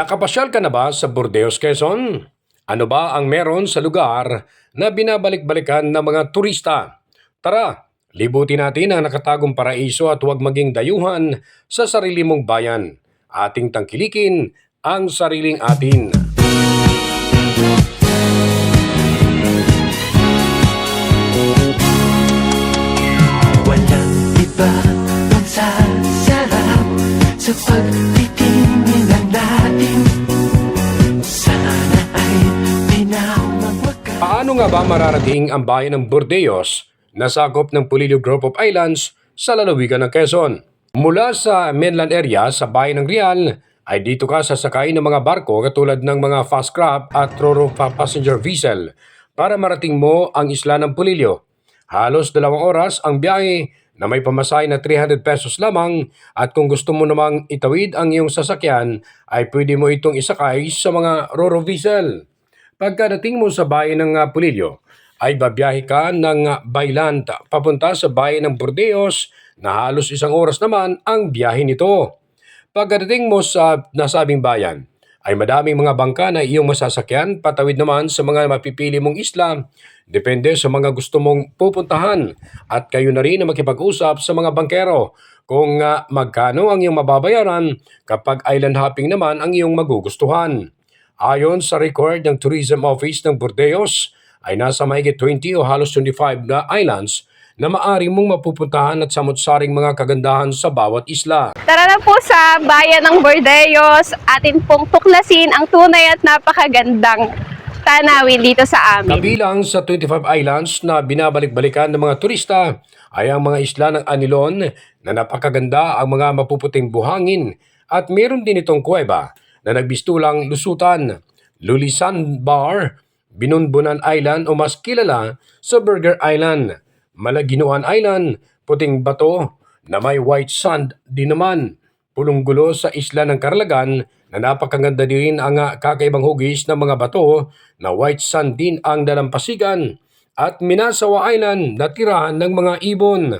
Nakapasyal ka na ba sa Burdeos, Quezon? Ano ba ang meron sa lugar na binabalik-balikan ng mga turista? Tara, libutin natin ang nakatagong paraiso at huwag maging dayuhan sa sarili mong bayan. Ating tangkilikin ang sariling atin. Walang iba Sa pagtitingin ng natin Sana ay pinaw magwakas Paano nga ba mararating ang bayan ng Burdeos na sakop ng Pulilio Group of Islands sa lalawigan ng Quezon? Mula sa mainland area sa bayan ng Real ay dito ka sasakay ng mga barko katulad ng mga fast craft at Roro pa- passenger vessel para marating mo ang isla ng Pulilio. Halos dalawang oras ang biyahe na may pamasahe na 300 pesos lamang at kung gusto mo namang itawid ang iyong sasakyan ay pwede mo itong isakay sa mga Roro vessel. Pagkadating mo sa bayan ng uh, Pulilio, ay babiyahe ka ng uh, Bayland papunta sa bayan ng Burdeos na halos isang oras naman ang biyahe nito. Pagkadating mo sa nasabing bayan, ay madaming mga bangka na iyong masasakyan patawid naman sa mga mapipili mong isla. Depende sa mga gusto mong pupuntahan. At kayo na rin na makipag-usap sa mga bangkero. Kung uh, magkano ang iyong mababayaran kapag island hopping naman ang iyong magugustuhan. Ayon sa record ng Tourism Office ng Burdeos, ay nasa mahigit 20 o halos 25 na islands na maari mong mapupuntahan at samot-saring mga kagandahan sa bawat isla. Tara na po sa bayan ng Bordeos. Atin pong tuklasin ang tunay at napakagandang tanawin dito sa amin. Kabilang sa 25 islands na binabalik-balikan ng mga turista ay ang mga isla ng Anilon na napakaganda ang mga mapuputing buhangin at meron din itong kuweba na nagbistulang lusutan, Lulisan Bar, Binunbunan Island o mas kilala sa Burger Island, Malaginuan Island, Puting Bato na may white sand din naman, pulong gulo sa isla ng Karlagan na napakaganda din ang ah, kakaibang hugis ng mga bato na white sand din ang dalampasigan at Minasawa Island na tirahan ng mga ibon.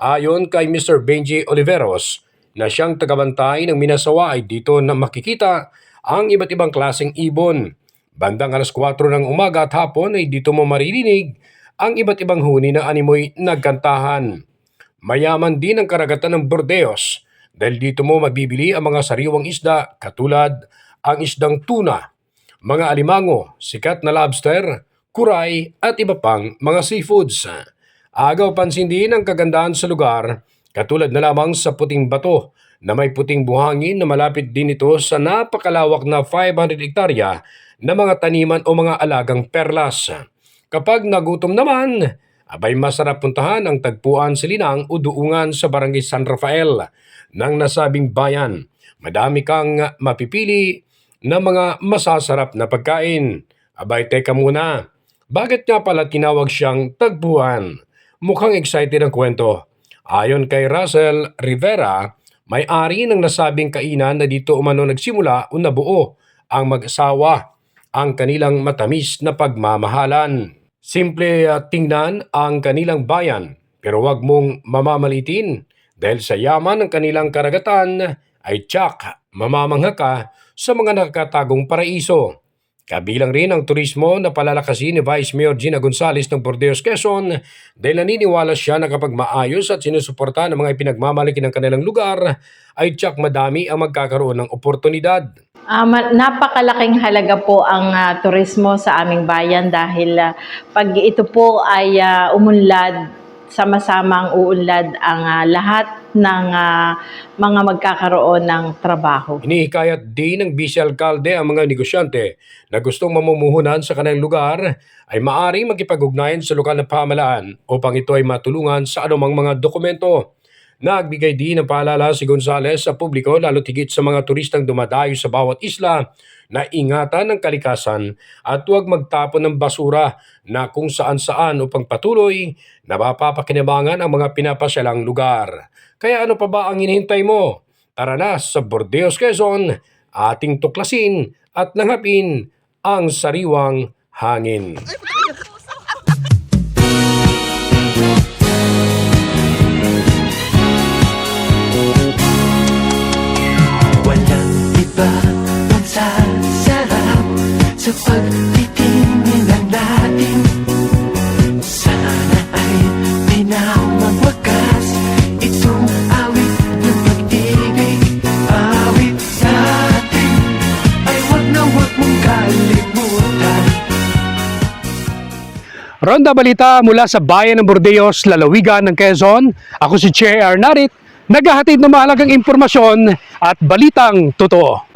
Ayon kay Mr. Benji Oliveros na siyang tagabantay ng Minasawa ay dito na makikita ang iba't ibang klaseng ibon. Bandang alas 4 ng umaga at hapon ay dito mo maririnig ang iba't ibang huni ng animoy nagkantahan. Mayaman din ang karagatan ng Bordeos dahil dito mo mabibili ang mga sariwang isda katulad ang isdang tuna, mga alimango, sikat na lobster, kuray at iba pang mga seafoods. Agaw pansin din ang kagandahan sa lugar katulad na lamang sa puting bato na may puting buhangin na malapit din ito sa napakalawak na 500 hektarya na mga taniman o mga alagang perlas. Kapag nagutom naman, abay masarap puntahan ang tagpuan sa Linang o Duungan sa Barangay San Rafael ng nasabing bayan. Madami kang mapipili na mga masasarap na pagkain. Abay, teka muna. Bakit nga pala tinawag siyang tagpuan? Mukhang excited ang kwento. Ayon kay Russell Rivera, may-ari ng nasabing kainan na dito umano nagsimula o nabuo ang mag-asawa ang kanilang matamis na pagmamahalan. Simple tingnan ang kanilang bayan pero wag mong mamamalitin dahil sa yaman ng kanilang karagatan ay tsak mamamangha ka sa mga nakakatagong paraiso. Kabilang rin ang turismo na palalakasin ni Vice Mayor Gina Gonzales ng Bordeos, Quezon dahil naniniwala siya na kapag maayos at sinusuporta ng mga ipinagmamalaki ng kanilang lugar ay tsak madami ang magkakaroon ng oportunidad. Ma- napakalaking halaga po ang ah, turismo sa aming bayan dahil ah, pag ito po ay ah, umunlad, sama-sama ang uunlad ang ah, lahat ng ah, mga magkakaroon ng trabaho. Hinihikayat din ng Vice Alcalde ang mga negosyante na gustong mamumuhunan sa kanilang lugar ay maaring makipag-ugnayan sa lokal na pamalaan upang ito ay matulungan sa anumang mga dokumento. Nagbigay din ng paalala si Gonzales sa publiko lalo tigit sa mga turistang dumadayo sa bawat isla na ingatan ng kalikasan at huwag magtapon ng basura na kung saan-saan upang patuloy na mapapakinabangan ang mga pinapasyalang lugar. Kaya ano pa ba ang hinihintay mo? Tara na sa Bordeos, Quezon, ating tuklasin at langapin ang sariwang hangin. Sa pagtitingin natin Sana ay di na magwakas Itong awit ng pag-ibig Awit natin Ay wag na wag mong kalimutan Ronda Balita mula sa bayan ng Bordeos, lalawigan ng Quezon. Ako si Che Arnarit, naghahatid ng mahalagang impormasyon at balitang totoo.